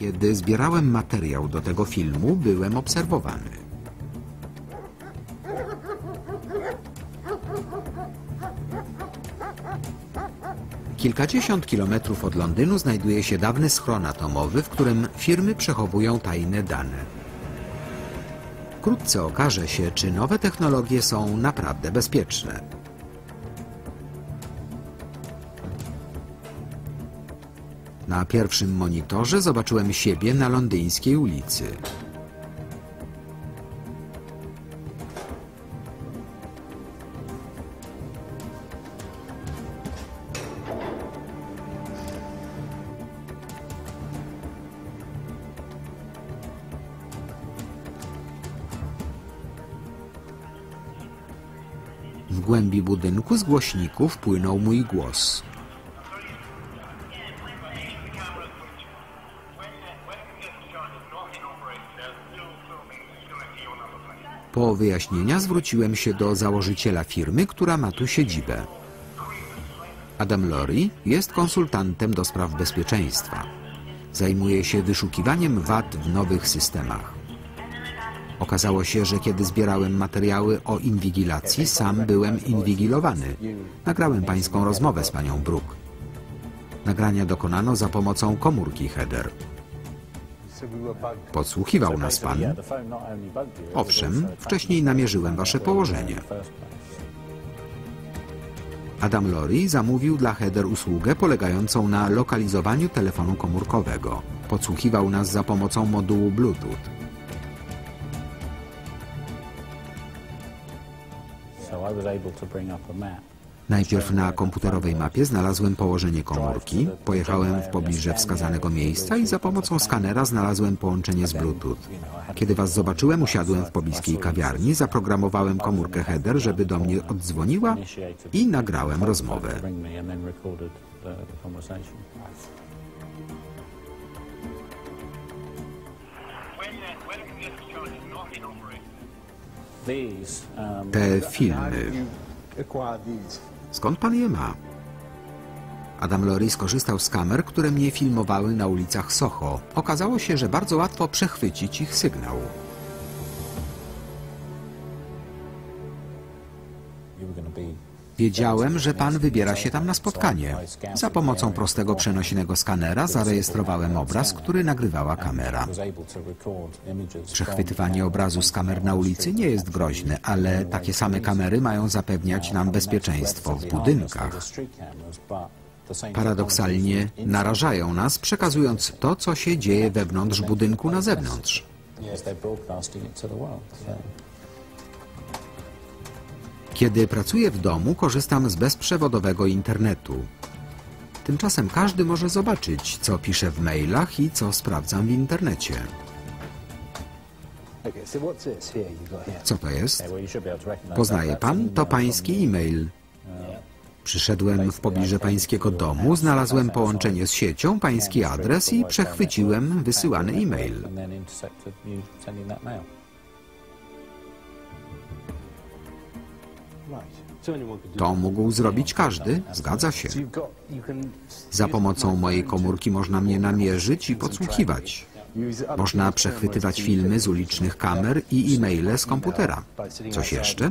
Kiedy zbierałem materiał do tego filmu, byłem obserwowany. Kilkadziesiąt kilometrów od Londynu znajduje się dawny schron atomowy, w którym firmy przechowują tajne dane. Wkrótce okaże się, czy nowe technologie są naprawdę bezpieczne. Na pierwszym monitorze zobaczyłem siebie na londyńskiej ulicy. W głębi budynku z głośników płynął mój głos. Po wyjaśnienia zwróciłem się do założyciela firmy, która ma tu siedzibę. Adam Lori jest konsultantem do spraw bezpieczeństwa. Zajmuje się wyszukiwaniem wad w nowych systemach. Okazało się, że kiedy zbierałem materiały o inwigilacji, sam byłem inwigilowany. Nagrałem pańską rozmowę z panią Brook. Nagrania dokonano za pomocą komórki header. Podsłuchiwał nas pan? Owszem, wcześniej namierzyłem wasze położenie. Adam Lori zamówił dla Header usługę polegającą na lokalizowaniu telefonu komórkowego. Podsłuchiwał nas za pomocą modułu Bluetooth. So I was able to bring up a map. Najpierw na komputerowej mapie znalazłem położenie komórki, pojechałem w pobliże wskazanego miejsca i za pomocą skanera znalazłem połączenie z Bluetooth. Kiedy was zobaczyłem, usiadłem w pobliskiej kawiarni, zaprogramowałem komórkę header, żeby do mnie oddzwoniła i nagrałem rozmowę. Te filmy, skąd pan je ma? Adam Lori skorzystał z kamer, które mnie filmowały na ulicach Soho. Okazało się, że bardzo łatwo przechwycić ich sygnał. Wiedziałem, że pan wybiera się tam na spotkanie. Za pomocą prostego przenośnego skanera zarejestrowałem obraz, który nagrywała kamera. Przechwytywanie obrazu z kamer na ulicy nie jest groźne, ale takie same kamery mają zapewniać nam bezpieczeństwo w budynkach. Paradoksalnie narażają nas, przekazując to, co się dzieje wewnątrz budynku na zewnątrz. Kiedy pracuję w domu, korzystam z bezprzewodowego internetu. Tymczasem każdy może zobaczyć, co piszę w mailach i co sprawdzam w internecie. Co to jest? Poznaje pan? To pański e-mail. Przyszedłem w pobliże pańskiego domu, znalazłem połączenie z siecią, pański adres i przechwyciłem wysyłany e-mail. To mógł zrobić każdy, zgadza się. Za pomocą mojej komórki można mnie namierzyć i podsłuchiwać. Można przechwytywać filmy z ulicznych kamer i e-maile z komputera. Coś jeszcze?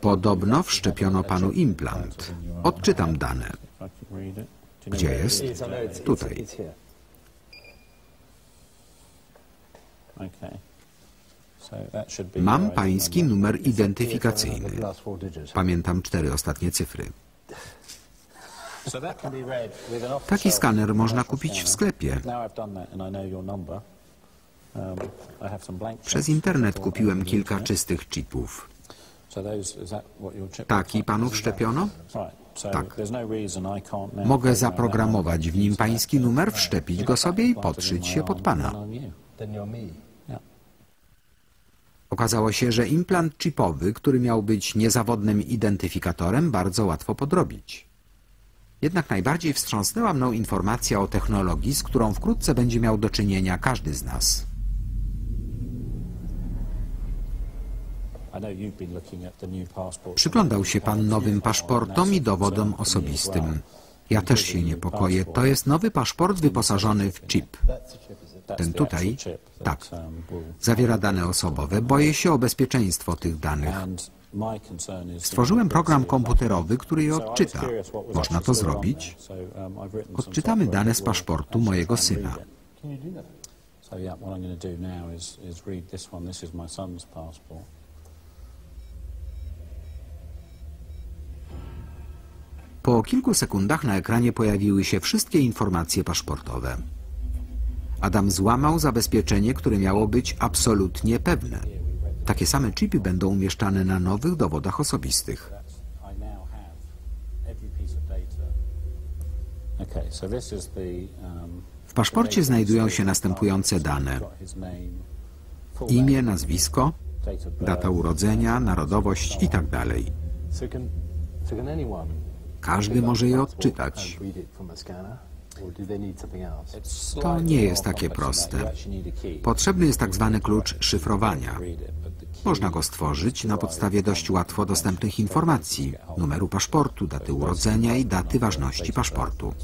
Podobno wszczepiono panu implant. Odczytam dane. Gdzie jest? Tutaj. Mam pański numer identyfikacyjny. Pamiętam cztery ostatnie cyfry. Taki skaner można kupić w sklepie. Um, Przez internet kupiłem kilka czystych chipów. Taki panu wszczepiono? Tak. no Mogę program zaprogramować w nim pański numer, wszczepić go sobie i podszyć się pod pana. Okazało się, że implant chipowy, który miał być niezawodnym identyfikatorem, bardzo łatwo podrobić. Jednak najbardziej wstrząsnęła mną informacja o technologii, z którą wkrótce będzie miał do czynienia każdy z nas. Przyglądał się pan nowym paszportom i dowodom osobistym. Ja też się niepokoję. To jest nowy paszport wyposażony w chip. That's Ten tutaj? Tak. Zawiera dane osobowe. Boję się o bezpieczeństwo tych danych. Stworzyłem program komputerowy, który je odczyta. Można to zrobić. um, Odczytamy dane z paszportu mojego syna. read it. Can you do that? So yeah, what I'm going to do now is, is read this one. This is my son's passport. Po kilku sekundach na ekranie pojawiły się wszystkie informacje paszportowe. Adam złamał zabezpieczenie, które miało być absolutnie pewne. Takie same chipy będą umieszczane na nowych dowodach osobistych. Um, W paszporcie znajdują się następujące dane: imię, nazwisko, data urodzenia, narodowość itd. Anyone Każdy może je odczytać. To nie jest takie proste. Potrzebny jest tak zwany klucz szyfrowania. Można go stworzyć na podstawie dość łatwo dostępnych informacji, numeru paszportu, daty urodzenia i daty ważności paszportu.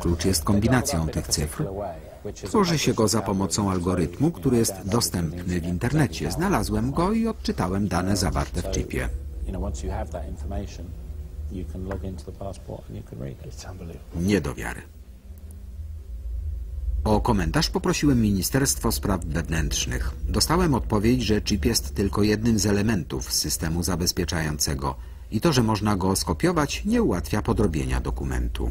Klucz jest kombinacją tych cyfr. Tworzy się go za pomocą algorytmu, który jest dostępny w internecie. Znalazłem go i odczytałem dane zawarte w chipie. Nie do wiary. O komentarz poprosiłem Ministerstwo Spraw Wewnętrznych. Dostałem odpowiedź, że chip jest tylko jednym z elementów systemu zabezpieczającego i to, że można go skopiować, nie ułatwia podrobienia dokumentu.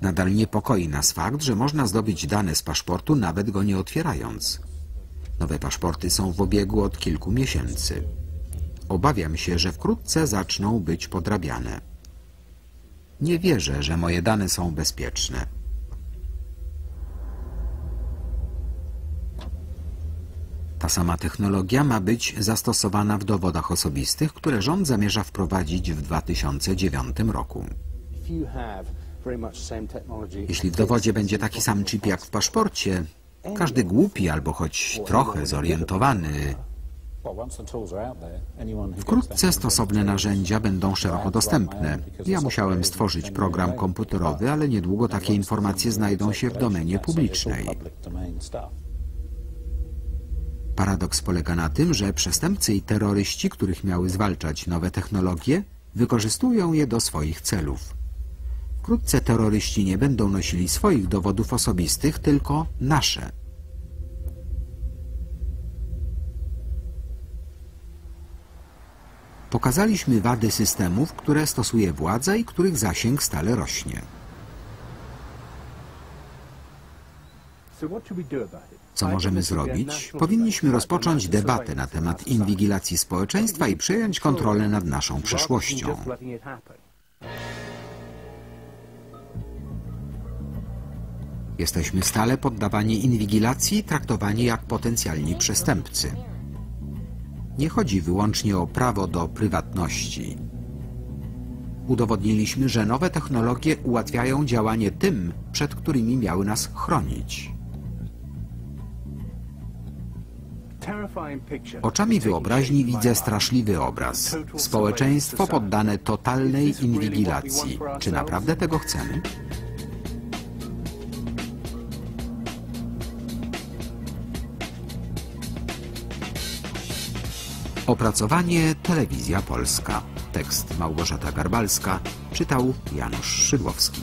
Nadal niepokoi nas fakt, że można zdobyć dane z paszportu nawet go nie otwierając. Nowe paszporty są w obiegu od kilku miesięcy. Obawiam się, że wkrótce zaczną być podrabiane. Nie wierzę, że moje dane są bezpieczne. Ta sama technologia ma być zastosowana w dowodach osobistych, które rząd zamierza wprowadzić w 2009 roku. Jeśli w dowodzie będzie taki sam chip jak w paszporcie, każdy głupi albo choć trochę zorientowany Wkrótce stosowne narzędzia będą szeroko dostępne. Ja musiałem stworzyć program komputerowy, ale niedługo takie informacje znajdą się w domenie publicznej. Paradoks polega na tym, że przestępcy i terroryści, których miały zwalczać nowe technologie, wykorzystują je do swoich celów. Wkrótce terroryści nie będą nosili swoich dowodów osobistych, tylko nasze. Pokazaliśmy wady systemów, które stosuje władza i których zasięg stale rośnie. Co możemy zrobić? Powinniśmy rozpocząć debatę na temat inwigilacji społeczeństwa i przejąć kontrolę nad naszą przyszłością. Jesteśmy stale poddawani inwigilacji i traktowani jak potencjalni przestępcy. Nie chodzi wyłącznie o prawo do prywatności. Udowodniliśmy, że nowe technologie ułatwiają działanie tym, przed którymi miały nas chronić. Oczami wyobraźni widzę straszliwy obraz. Społeczeństwo poddane totalnej inwigilacji. Czy naprawdę tego chcemy? Opracowanie Telewizja Polska. Tekst Małgorzata Garbalska. Czytał Janusz Szydłowski.